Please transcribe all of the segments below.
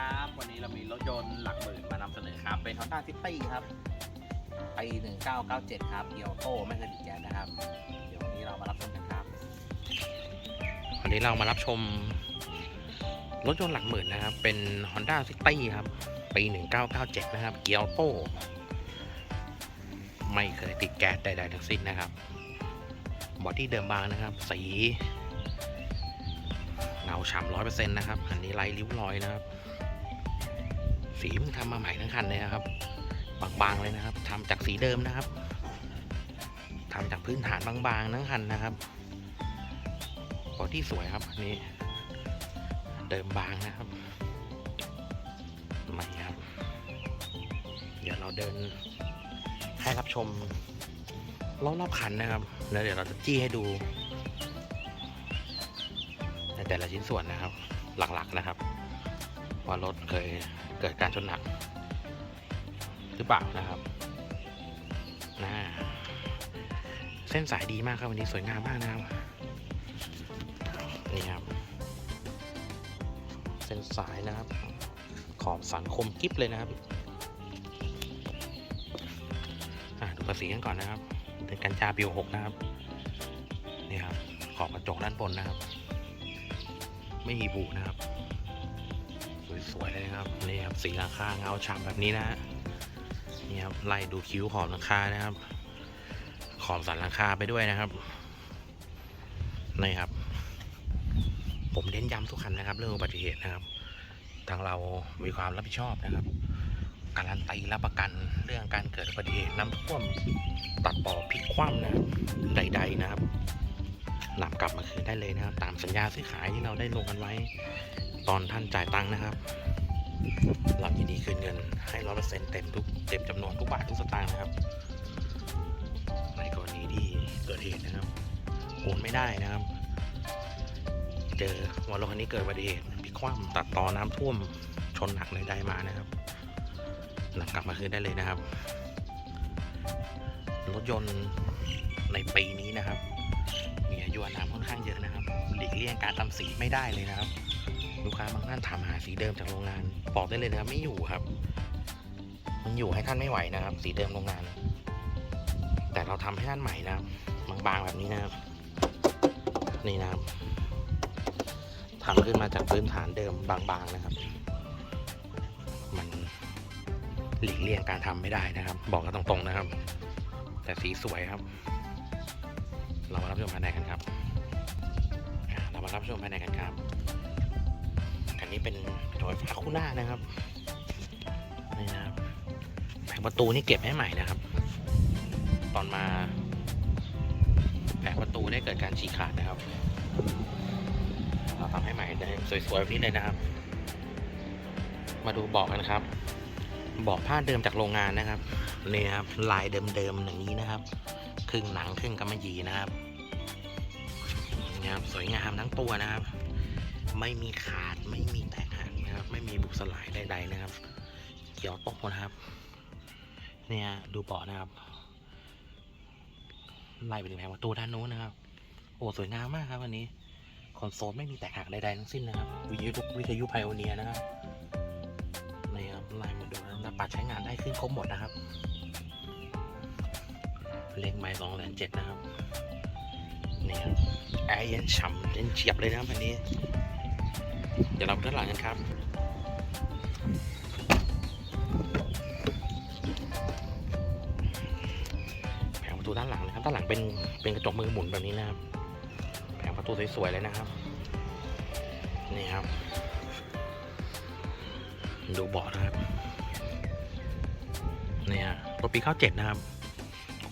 ครับ วันนี้เรามีรถยนต์หลักหมื่นมานำเสนอครับ เป็น Honda City ครับปี1997 ครับเกียวโตไม่เคยติดแก๊สนะครับ เดี๋ยววันนี้เรามารับชมกันครับ วันนี้เรามารับชม รถยนต์หลักหมื่นนะครับ เป็น Honda City ครับ ปี 1997 นะครับ เกียวโตไม่เคยติดแก๊สใดๆทั้งสิ้นนะครับบอดี้เดิมบางนะครับ สีเงาฉ่ำร้อยเปอร์เซ็นต์นะครับ อันนี้ไร้ริ้วรอยนะครับ สีเพิ่งทำมาใหม่ทั้งคันเลยนะครับ บางๆเลยนะครับทำจากสีเดิมนะครับทำจากพื้นฐานบางๆทั้งคันนะครับบอดี้สวยครับอันนี้ เดิมบางนะครับใหม่ครับ เดี๋ยวเราเดินให้รับชมรอบๆคันนะครับ แล้วเดี๋ยวเราจะจี้ให้ดูในแต่ละชิ้นส่วนนะครับ หลักๆนะครับ ว่ารถเคยเกิดการชนหนัก หรือเปล่านะครับนะเส้นสายดีมากครับวันนี้สวยงามมากนะครับนี่ครับ เส้นสายนะครับ ขอบสันคมกริบเลยนะครับอะดูภาษีกันก่อนนะครับเป็นกัญชาปีหกนะครับนี่ครับขอบกระจกด้านบนนะครับ ไม่มีบุนะครับ สวยๆเลยนะครับนี่ครับสีหลังคาเงาฉ่ำแบบนี้นะฮะนี่ครับไล่ดูคิ้วขอบหลังคานะครับ ขอบสันหลังคาไปด้วยนะครับนี่ครับ ผมเน้นย้ำทุกคันนะครับ เรื่องอุบัติเหตุนะครับ ทางเรามีความรับผิดชอบนะครับ การันตีรับประกันเรื่องการเกิดอุบัติเหตุน้ำท่วมตัดต่อพลิกคว่ำนะใด ๆนะครับนำกลับมาคืนได้เลยนะครับ ตามสัญญาซื้อขายที่เราได้ลงกันไว้ ตอนท่านจ่ายตังค์นะครับ เรายินดีคืนเงินให้ร้อยเปอร์เซ็นต์เต็มทุกเต็มจำนวนทุกบาททุกสตางค์นะครับ ในกรณีที่เกิดเหตุนะครับโอนไม่ได้นะครับ เจอวันรถคันนี้เกิดอุบัติเหตุพลิกคว่ำตัดต่อน้ำท่วมชนหนักในใดมานะครับนำกลับมาคืนได้เลยนะครับ รถยนต์ในปีนี้นะครับ มีอายุอานามค่อนข้างเยอะนะครับ หลีกเลี่ยงการทำสีไม่ได้เลยนะครับ ลูกค้าบางท่านถามหาสีเดิมจากโรงงาน บอกได้เลยนะครับไม่อยู่ครับ มันอยู่ให้ท่านไม่ไหวนะครับ สีเดิมโรงงาน แต่เราทำให้ท่านใหม่นะครับบางๆแบบนี้นะครับ นี่นะครับทำขึ้นมาจากพื้นฐานเดิมบางๆนะครับ มันหลีกเลี่ยงการทำไม่ได้นะครับ บอกกันตรงๆนะครับ แต่สีสวยครับ เรามารับชมภายในกันครับ เรามารับชมภายในกันครับ นี้เป็นโดยฟ้าคู่หน้านะครับนี่นะครับแผงประตูนี่เก็บให้ใหม่นะครับ ตอนมาแผงประตูได้เกิดการฉีกขาดนะครับ เราทำให้ใหม่ได้สวยๆแบบนี้เลยนะครับ มาดูเบาะกันครับเบาะผ้าเดิมจากโรงงานนะครับนี่ครับลายเดิมๆอย่างนี้นะครับครึ่งหนังครึ่งกำมะหยี่นะครับนี่ครับสวยงามทั้งตัวนะครับ ไม่มีขาดไม่มีแตกหักนะครับ ไม่มีบุบสลายใดๆนะครับ เกี่ยวต๊ะนะครับ เนี่ยดูเบาะนะครับไล่ไปถึงแผงประตูด้านนู้นนะครับ โอ้สวยงามมากครับวันนี้คอนโซลไม่มีแตกหักใดๆทั้งสิ้นนะครับ วิทยุวิทยุไพโอเนียนะครับนี่ครับไล่มาดูนะปัดใช้งานได้ขึ้นครบหมดนะครับ เลขไม้สองแสนเจ็ดนะครับนี่ครับแอร์เย็นฉ่ำเย็นเฉียบเลยนะครับอันนี้ เดี๋ยวเราด้านหลังกันครับ แผงประตูด้านหลังนะครับ ด้านหลังเป็นเป็นกระจกมือหมุนแบบนี้นะครับ แผงประตูสวยๆเลยนะครับ นี่ครับ ดูเบาะนะครับ นี่ฮะรถปีเข้าเจ็ดนะครับ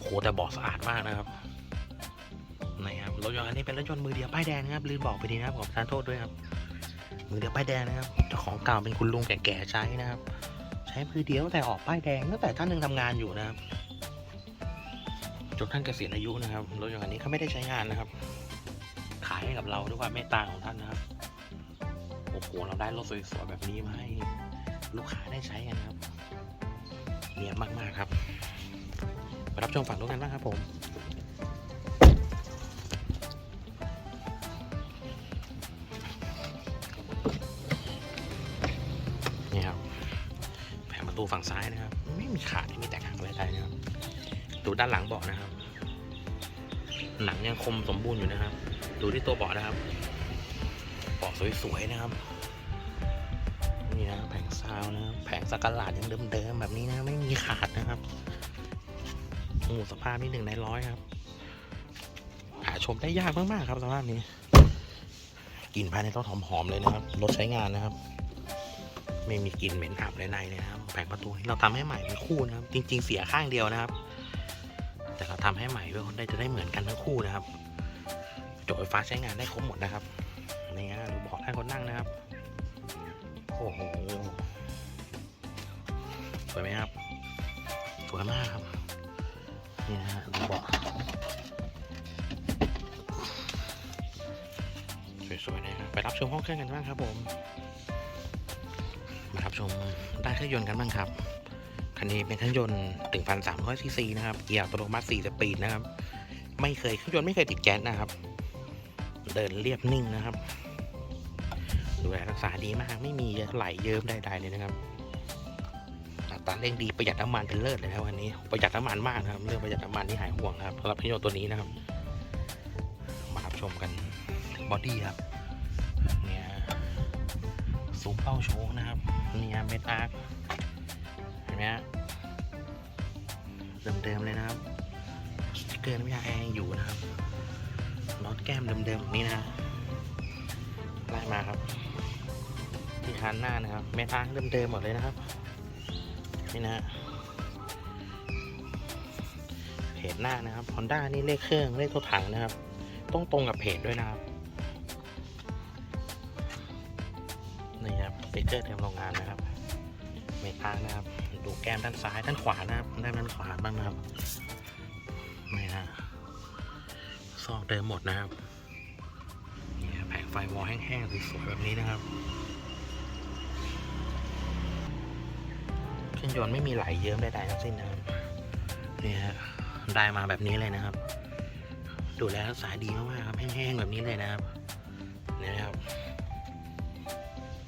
โหแต่เบาะสะอาดมากนะครับนี่ครับรถยนต์อันนี้เป็นรถยนต์มือเดียวป้ายแดงนะครับลืมบอกไปดีนะครับขอประทานโทษด้วยครับ มือเดียวป้ายแดงนะครับเจ้าของเก่าเป็นคุณลุงแก่ๆใช้นะครับ ใช้มือเดียวแต่ออกป้ายแดงตั้งแต่ท่านยังทำงานอยู่นะครับจนท่านเกษียณอายุนะครับรถอยนต์อันนี้เขาไม่ได้ใช้งานนะครับ ขายให้กับเราด้วยความเมตตาของท่านนะครับโอ้โหเราได้รถสวยๆแบบนี้มาให้ลูกค้าได้ใช้กันครับเนียนมากๆครับรับชมฝั่งนู้นกันบ้างครับผม ฝั่งซ้ายนะครับ ไม่มีขาดไม่มีแตกหักอะไรใดนะครับ ดูด้านหลังเบาะนะครับ หนังยังคมสมบูรณ์อยู่นะครับ ดูที่ตัวเบาะนะครับเบาะสวยๆนะครับนี่นะแผงซาวนะครับแผงสกกัลลาดยังเดิมๆแบบนี้นะไม่มีขาดนะครับโอ้สภาพนี่หนึ่งในร้อยครับหาชมได้ยากมากๆครับสภาพนี้กลิ่นภายในต้องหอมๆเลยนะครับรถใช้งานนะครับ ไม่มีกลิ่นเหม็นอับเลยในเลยนะครับแผงประตูเราทำให้ใหม่เป็นคู่นะครับ จริง ๆ เสียข้างเดียวนะครับ แต่เราทำให้ใหม่เพื่อคนได้จะได้เหมือนกันทั้งคู่นะครับจบไฟฟ้าใช้งานได้ครบหมดนะครับนี่ฮะดูเบาะให้คนนั่งนะครับโอ้โหสวยไหมครับสวยมากครับนี่นะฮะดูเบาะสวยๆนะครับไปรับชมห้องเครื่องกันบ้างครับผม ชมได้านเครื่องยนต์กันบ้างครับ คันนี้เป็นเครื่องยนต์1,300ซีซีนะครับ เกียร์อัตโนมัติ4สปีดนะครับ ไม่เคยเครื่องยนต์ไม่เคยติดแก๊สนะครับ เดินเรียบนิ่งนะครับ ดูแลรักษาดีมาก ไม่มีไหลเยิ้มใดๆเลยนะครับอัตราเร่งดีประหยัดน้ำมันเป็นเลิศเลยนะวันนี้ประหยัดน้ำมันมากนะครับ เรื่องประหยัดน้ำมันที่หายห่วงครับสำหรับเครื่องยนต์ตัวนี้นะครับ มารับชมกันบอดี้ครับ เนี่ยซูมเป้าโชว์นะครับ เนี่ยเมทอาร์คเห็นไหมฮะเดิมๆเลยนะครับสติกเกอร์น้ำยาแอร์ยังอยู่นะครับน็อตแก้มเดิมๆนี้นะฮะไล่มาครับ ที่คันหน้านะครับ เมทอาร์คเดิมๆหมดเลยนะครับนี่นะฮะเพจหน้านะครับ Honda นี่เลขเครื่องเลขตัวถังนะครับ ต้องตรงกับเพจด้วยนะครับ สติกเกอร์เต็มโรงงานนะครับเมคานะครับ ดูแก้มด้านซ้ายด้านขวานะครับด้านด้านขวาบ้างนะครับนี่นะซอกเดิมหมดนะครับนี่แผงไฟวอลแห้งๆสวยๆแบบนี้นะครับเครื่องยนต์ไม่มีไหลเยิ้มใดๆทั้งสิ้นนะครับนี่ฮะได้มาแบบนี้เลยนะครับ ดูแลรักษาดีมากๆครับแห้งๆแบบนี้เลยนะครับนี่นะครับ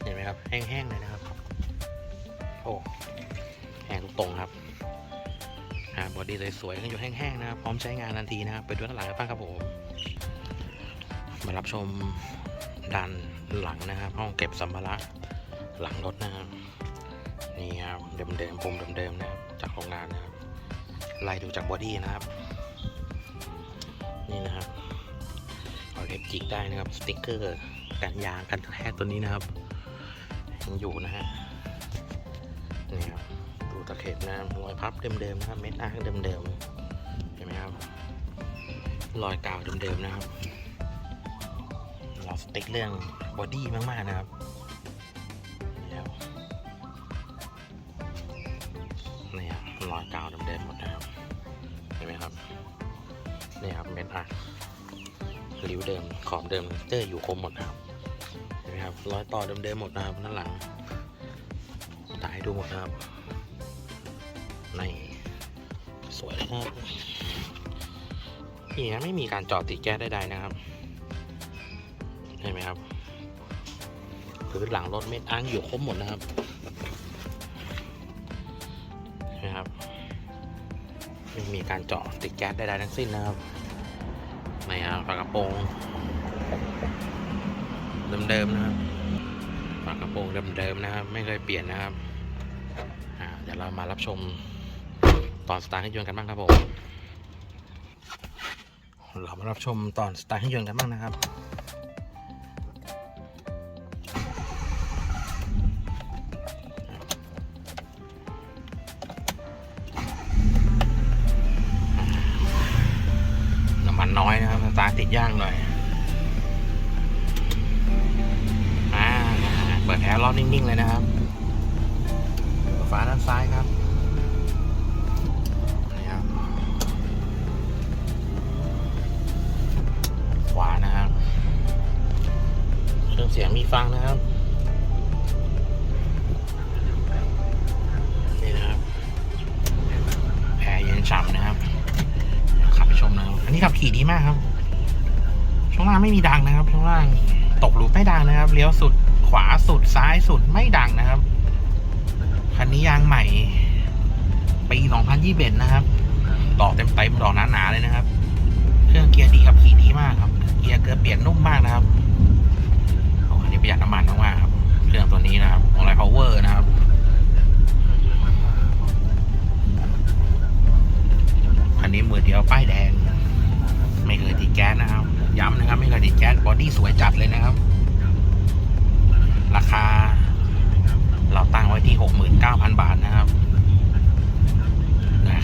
เห็นไหมครับ แห้งๆเลยนะครับ โอ้แห้งตรงครับอ่าบอดี้สวยๆเครื่องยนต์แห้งๆนะครับพร้อมใช้งานทันทีนะครับ ไปดูด้านหลังกันบ้างครับผมมารับชมด้านหลังนะครับ ห้องเก็บสัมภาระหลังรถนะครับนี่ครับเดิมๆปุ่มเดิมๆนะครับจากโรงงานนะครับไล่ดูจากบอดี้นะครับ นี่นะครับเอาเล็บจิกได้นะครับสติ๊กเกอร์กันยางกันแทกตัวนี้นะครับ ยังอยู่นะฮะนี่ครับดูตะเข็บนะรอยพับเดิมๆนะครับเม็ดอาร์คเดิมๆเห็นไหมครับรอยกาวเดิมๆนะครับเราสติ๊กเรื่องบอดี้มากๆนะครับนี่ครับนี่ครับรอยกาวเดิมๆหมดนะครับเห็นไหมครับนี่ครับเม็ดอะริ้วเดิมขอบเดิมเตอร์อยู่คมหมดนะครับ นไหมครับรอยต่อเดิมๆหมดนะครับด้านหลังถ่ายดูหมดนะครับในสวยครับนี่นะไม่มีการจอดติดแก๊สใดๆนะครับเห็นไหมครับพื้นหลังรถเม็ดอ้างอยู่ครบหมดนะครับนะครับ ไม่มีการเจาะติดแก๊สใดๆทั้งสิ้นนะครับในี่ครับฝากระโปรง เดิมๆนะครับฝากระโปรงเดิมๆนะครับ ไม่เคยเปลี่ยนนะครับเดี๋ยวเรามารับชมตอนสตาร์ทเครื่องยนต์กันบ้างครับผมเรามารับชมตอนสตาร์ทเครื่องยนต์กันบ้างนะครับ ปิดแอร์รอบนิ่งๆ เลยนะครับฝาด้านซ้ายครับนี่ครับ ขวานะครับเครื่องเสียงมีฟังนะครับนี่นะครับแอร์เย็นฉ่ำนะครับขับไปชมนะครับ อันนี้ขับขี่ดีมากครับ ช่วงล่างไม่มีดังนะครับช่วงล่างตกหลุมไม่ดังนะครับเลี้ยวสุด ขวาสุดซ้ายสุดไม่ดังนะครับ คันนี้ยางใหม่ปี2021นะครับดอกเต็มเต็มดอกหนาๆเลยนะครับ เครื่องเกียร์ดีครับขี่ดีมากครับ เกียร์เกิดเปลี่ยนนุ่มมากนะครับโอ้อันนี้ประหยัดน้ำมันมากๆครับ เครื่องตัวนี้นะครับของไรพาวเวอร์นะครับคันนี้มือเดียวป้ายแดง ไม่เคยติดแก๊สนะครับ ย้ำนะครับ ไม่เคยติดแก๊สบอดี้สวยจัดเลยนะครับ ราคา เราตั้งไว้ที่ 69,000 บาทนะครับ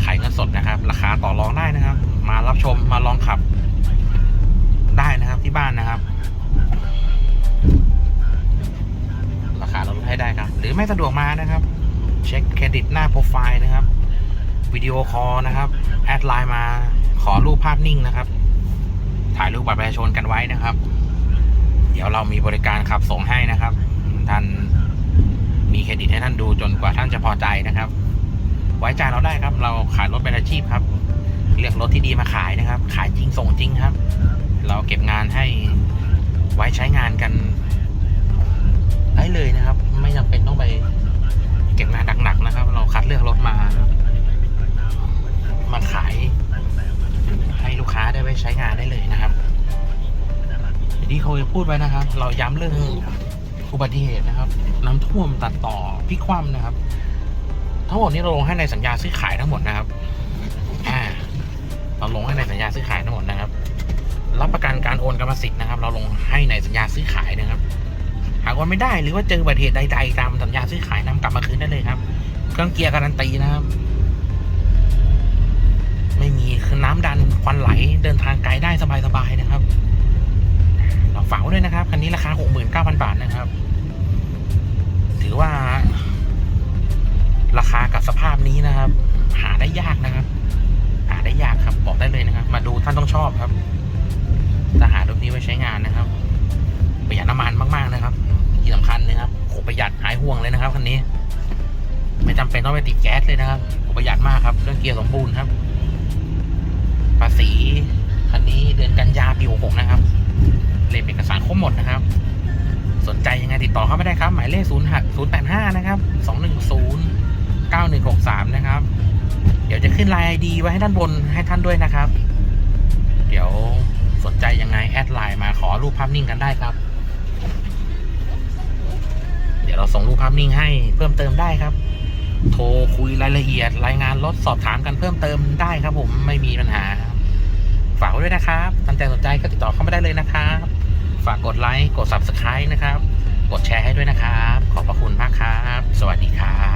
ขายเงินสดนะครับ ราคาต่อรองได้นะครับ มารับชมมาลองขับ ได้นะครับที่บ้านนะครับ ราคาเราลดให้ได้ครับ หรือไม่สะดวกมานะครับ เช็คเครดิตหน้าโปรไฟล์นะครับวิดีโอคอลนะครับแอดไลน์มาขอรูปภาพนิ่งนะครับ ถ่ายรูปบัตรประชาชนกันไว้นะครับ เดี๋ยวเรามีบริการขับส่งให้นะครับ ท่านมีเครดิตให้ท่านดูจนกว่าท่านจะพอใจนะครับ ไว้ใจเราได้ครับ เราขายรถเป็นอาชีพครับ เลือกรถที่ดีมาขายนะครับ ขายจริงส่งจริงครับ เราเก็บงานให้ไว้ใช้งานกันได้เลยนะครับ ไม่จำเป็นต้องไปเก็บงานหนักๆนะครับ เราคัดเลือกรถมา มาขาย ให้ลูกค้าได้ไว้ใช้งานได้เลยนะครับที่เคยพูดไว้นะครับ เราย้ำเรื่อง อุบัติเหตุนะครับ น้ำท่วมตัดต่อพลิกคว่ำนะครับ ทั้งหมดนี้เราลงให้ในสัญญาซื้อขายทั้งหมดนะครับอ่าเราลงให้ในสัญญาซื้อขายทั้งหมดนะครับ รับประกันการโอนกรรมสิทธิ์นะครับ เราลงให้ในสัญญาซื้อขายนะครับ หากโอนไม่ได้หรือว่าเจออุบัติเหตุใด ๆ ตามสัญญาซื้อขายนำกลับมาคืนได้เลยครับ เครื่องเกียร์การันตีนะครับ ไม่มีคือน้ำดันควันไหลเดินทางไกลได้สบายๆนะครับ เราฝากด้วยนะครับคันนี้ราคา 69,000 บาทนะครับ สภาพนี้นะครับ หาได้ยากนะครับ หาได้ยากครับ บอกได้เลยนะครับ มาดูท่านต้องชอบครับจะหารถนี้ไว้ใช้งานนะครับ ประหยัดน้ำมันมากๆนะครับ ที่สำคัญนะครับโหประหยัดหายห่วงเลยนะครับคันนี้ ไม่จำเป็นต้องไปติดแก๊สเลยนะครับโหประหยัดมากครับเครื่องเกียร์สมบูรณ์ครับภาษีคันนี้เดือนกันยาปี66นะครับเล่มเอกสารครบหมดนะครับ สนใจยังไงติดต่อเข้าไม่ได้ครับ หมายเลข0 0 8 5นย์แปดห้านะครับ210 9163 นะครับ เดี๋ยวจะขึ้นไลน์ไอดีไว้ให้ด้านบนให้ท่านด้วยนะครับ เดี๋ยวสนใจยังไงแอดไลน์มาขอรูปภาพนิ่งกันได้ครับ เดี๋ยวเราส่งรูปภาพนิ่งให้เพิ่มเติมได้ครับ โทรคุยรายละเอียด รายงานรถสอบถามกันเพิ่มเติมได้ครับ ผมไม่มีปัญหา ฝากไว้ด้วยนะครับท่านใจสนใจก็ติดต่อเข้ามาได้เลยนะครับ ฝากกดไลค์กด subscribe นะครับ กดแชร์ให้ด้วยนะครับ ขอบพระคุณมากครับ สวัสดีครับ